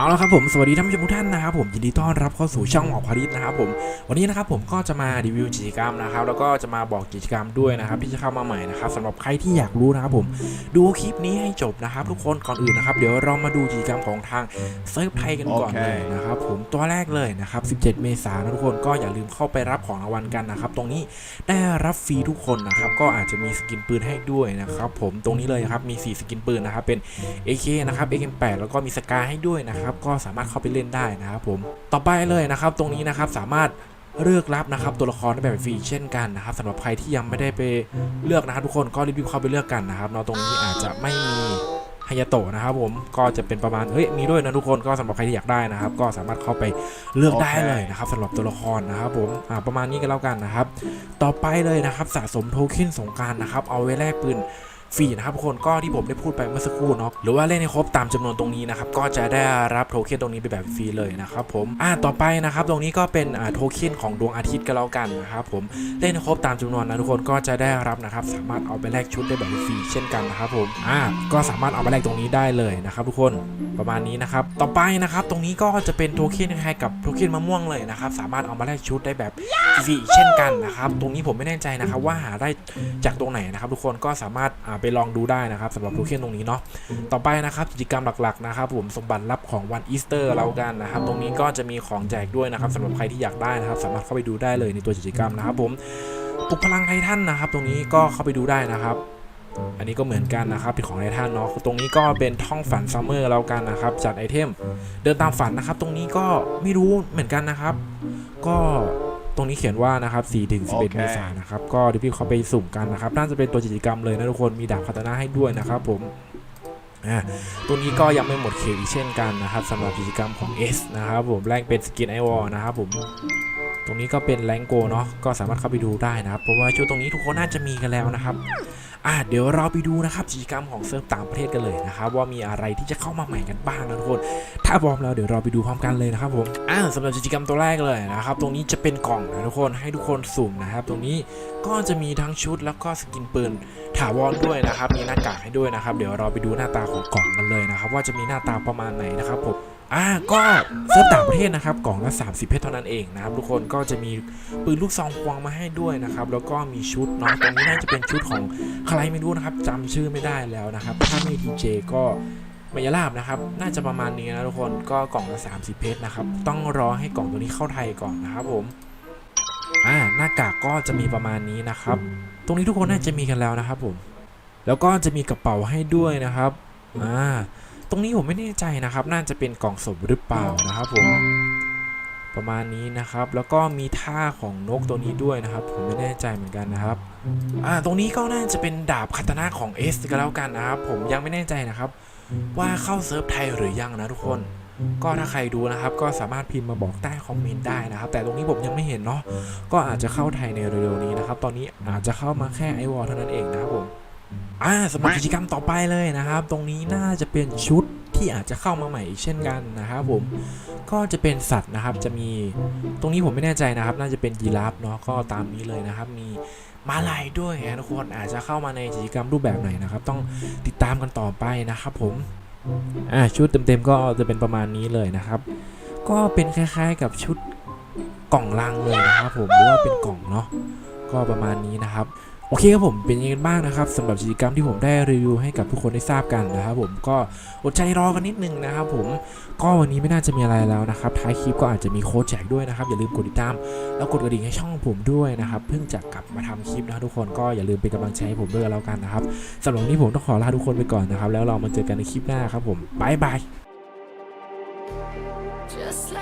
เอาละครับผมสวัสดีท่านผู้ชมทุกท่านนะครับผมยินดีต้อนรับเข้าสู่ช่องหมอกพาริสนะครับผมวันนี้นะครับผมก็จะมารีวิวกิจกรรมนะครับแล้วก็จะมาบอกกิจกรรมด้วยนะครับที่จะเข้ามาใหม่นะครับสำหรับใครที่อยากรู้นะครับผมดูคลิปนี้ให้จบนะครับ ทุกคนก่อนอื่นนะครับเดี๋ยวเรามาดูกิจกรรมของทางเซิร์ฟไทยกันก่อนเลยนะครับผมตัวแรกเลยนะครับ 17 เมษายนทุกคนก็อย่าลืมเข้าไปรับของรางวัลกันนะครับตรงนี้ได้รับฟรีทุกคนนะครับก็อาจจะมีสกินปืนให้ด้วยนะครับผมตรงนี้เลยครับมี 4 สกินปืนนะครับเป็น AK นะครับ AK8 แล้วก็มีสกาให้ด้วยนะครับก็สามารถเข้าไปเล่นได้นะครับผมต่อไปเลยนะครับตรงนี้นะครับสามารถเลือกรับนะครับตัวละครได้แบบฟรีเช่นกันนะครับสำหรับใครที่ยังไม่ได้ไปเลือกนะครับทุกคนก็รีบๆเข้าไปเลือกกันนะครับเนาะตรงนี้อาจจะไม่มีฮายาโตะนะครับผมก็จะเป็นประมาณเฮ้ยมีด้วยนะทุกคนก็สำหรับใครที่อยากได้นะครับ ก็สามารถเข้าไปเลือกได้เคเลยนะครับสำหรับตัวละครนะครับผมอ่าประมาณนี้ก็แล้วกันนะครับ ต่อไปเลยนะครับสะสมโทเค็นสงการนะครับเอาไว้แลกปืน ฟรีนะครับทุกคนก็ที่ผมได้พูดไปเมื่อสักครู่เนาะหรือว่าเล่นให้ครบตามจำนวนตรงนี้นะครับก็จะได้รับโทเค็นตรงนี้ไปแบบฟรีเลยนะครับผมอ่าต่อไปนะครับตรงนี้ก็เป็นอ่าโทเค็นของดวงอาทิตย์ก็แล้วกันนะครับผมเล่นให้ครบตามจำนวนนะทุกคนก็จะได้รับนะครับสามารถเอาไปแลกชุดได้แบบฟรีเช่นกันนะครับผมอ่าก็สามารถเอาไปแลกตรงนี้ได้เลยนะครับทุกคนประมาณนี้นะครับต่อไปนะครับตรงนี้ก็จะเป็นโทเค็นคล้ายกับโทเค็นมะม่วงเลยนะครับสามารถเอามาแลกชุดได้แบบฟรีเช่นกันนะครับตรงนี้ผมไม่แน่ใจนะครับว่าหาได้จากตรงไหนนะครับทุกคนก็สามารถไปลองดูได้นะครับสำหรับโทเค็นตรงนี้เนาะต่อไปนะครับกิจกรรมหลักๆนะครับผมสมบัติลับของวันอีสเตอร์เรากันนะครับตรงนี้ก็จะมีของแจกด้วยนะครับสำหรับใครที่อยากได้นะครับ สามารถเข้าไปดูได้เลยในตัวกิจกรรมนะครับผมปลุกพลังไททันนะครับ ตรงนี้ก็เข้าไปดูได้นะครับอันนี้ก็เหมือนกันนะครับเป็นของไททันเนาะตรงนี้ก็เป็นท่องฝันซัมเมอร์แล้วกันนะครับ จัดไอเทม เดินตามฝันนะครับ ตรงนี้ก็ไม่รู้เหมือนกันนะครับ ก็ รงนี้เขียนว่านะครับ4ถึงโอ11เคเมษายนนะครับก็เดี๋ยวพี่เขาไปสุ่มกันนะครับน่าจะเป็นตัวกิจกรรมเลยนะทุกคนมีดาบคาตานาให้ด้วยนะครับผมอ่าตัวนี้ก็ยังไม่หมดเขตอีกเช่นกันนะครับสำหรับกิจกรรมของ S นะครับผมแรงเป็นสกินไอวอลนะครับผมตรงนี้ก็เป็นแรงโกเนาะก็สามารถเข้าไปดูได้นะครับเพราะว่าชุดตรงนี้ทุกคนน่าจะมีกันแล้วนะครับ อะเดี๋ยวเราไปดูนะครับกิจกรรมของเซิร์ฟต่างประเทศกันเลยนะครับว่ามีอะไรที่จะเข้ามาใหม่กันบ้างนะทุกคน ถ้าพร้อมแล้วเดี๋ยวเราไปดูพร้อมกันเลยนะครับผมอ่าสำหรับกิจกรรมตัวแรกเลยนะครับตรงนี้จะเป็นกล่องนะทุกคนให้ทุกคนสุ่มนะครับ ตรงนี้ก็จะมีทั้งชุดแล้วก็สกินปืนถาวรด้วยนะครับมีหน้ากากให้ด้วยนะครับ เดี๋ยวเราไปดูหน้าตาของกล่องกันเลย นะครับว่าจะมีหน้าตาประมาณไหนนะครับผมอ่าก็เซิร์ฟต่างประเทศนะครับกล่องละ 30 เพชรเท่านั้นเองนะครับทุกคนก็จะมีปืนลูกซองควงมาให้ด้วยนะครับแล้วก็มีชุดเนาะตรงนี้น่าจะเป็นชุดของใครไม่รู้นะครับจำชื่อไม่ได้แล้วนะครับถ้าไม่ทีเจก็มายาลาบนะครับ น่าจะประมาณนี้นะทุกคนก็กล่องละ 30 เพชรนะครับ ต้องรอให้กล่องตัวนี้เข้าไทยก่อนนะครับผมอ่าหน้ากากก็จะมีประมาณนี้นะครับ ตรงนี้ทุกคนน่าจะมีกันแล้วนะครับผม แล้วก็จะมีกระเป๋าให้ด้วยนะครับอ่า ตรงนี้ผมไม่แน่ใจนะครับ น่าจะเป็นกล่องสมหรือเปล่านะครับผมประมาณนี้นะครับ แล้วก็มีท่าของนกตัวนี้ด้วยนะครับ ผมไม่แน่ใจเหมือนกันนะครับ อ่า ตรงนี้ก็น่าจะเป็นดาบคาตนะของ S ก็แล้วกันนะครับ ผมยังไม่แน่ใจนะครับ ว่าเข้าเซิร์ฟไทยหรือยังนะทุกคน ก็ถ้าใครดูนะครับ ก็สามารถพิมพ์มาบอกใต้คอมเมนต์ได้นะครับ แต่ตรงนี้ผมยังไม่เห็นเนาะ ก็อาจจะเข้าไทยในเร็วๆนี้นะครับ ตอนนี้อาจจะเข้ามาแค่ไอวอลเท่านั้นเองนะครับผม อ่าสำหรับกิจกรรมต่อไปเลยนะครับ ตรงนี้น่าจะเป็นชุดที่อาจจะเข้ามาใหม่อีกเช่นกันนะครับผมก็จะเป็นสัตว์นะครับจะมีตรงนี้ผมไม่แน่ใจนะครับ น่าจะเป็นยีราฟเนาะก็ตามนี้เลยนะครับ มีมาลายด้วยนะทุกคนอาจจะเข้ามาในกิจกรรมรูปแบบไหนนะครับ ต้องติดตามกันต่อไปนะครับ ผมอ่าชุดเต็มๆก็จะเป็นประมาณนี้เลยนะครับ ก็เป็นคล้ายๆ กับชุดกล่องลังเลยนะครับ ผมหรือว่าเป็นกล่องเนาะก็ประมาณนี้นะครับ โอเคครับผมเป็นยังไงบ้างนะครับสำหรับกิจกรรมที่ผมได้รีวิวให้กับทุกคนได้ทราบกันนะครับผมก็อดใจรอกันนิดนึงนะครับผมก็วันนี้ไม่น่าจะมีอะไรแล้วนะครับท้ายคลิปก็อาจจะมีโค้ดแจกด้วยนะครับอย่าลืมกดติดตาม แล้วกดกระดิ่งให้ช่องผมด้วยนะครับเพิ่งจะกลับมาทำคลิปนะทุกคนก็อย่าลืมเป็นกำลังใจให้ผมด้วยแล้วกันนะครับสำหรับนี้ผมต้องขอลาทุกคนไปก่อนนะครับแล้วเรามาเจอกันในคลิปหน้าครับผมบายบาย Just like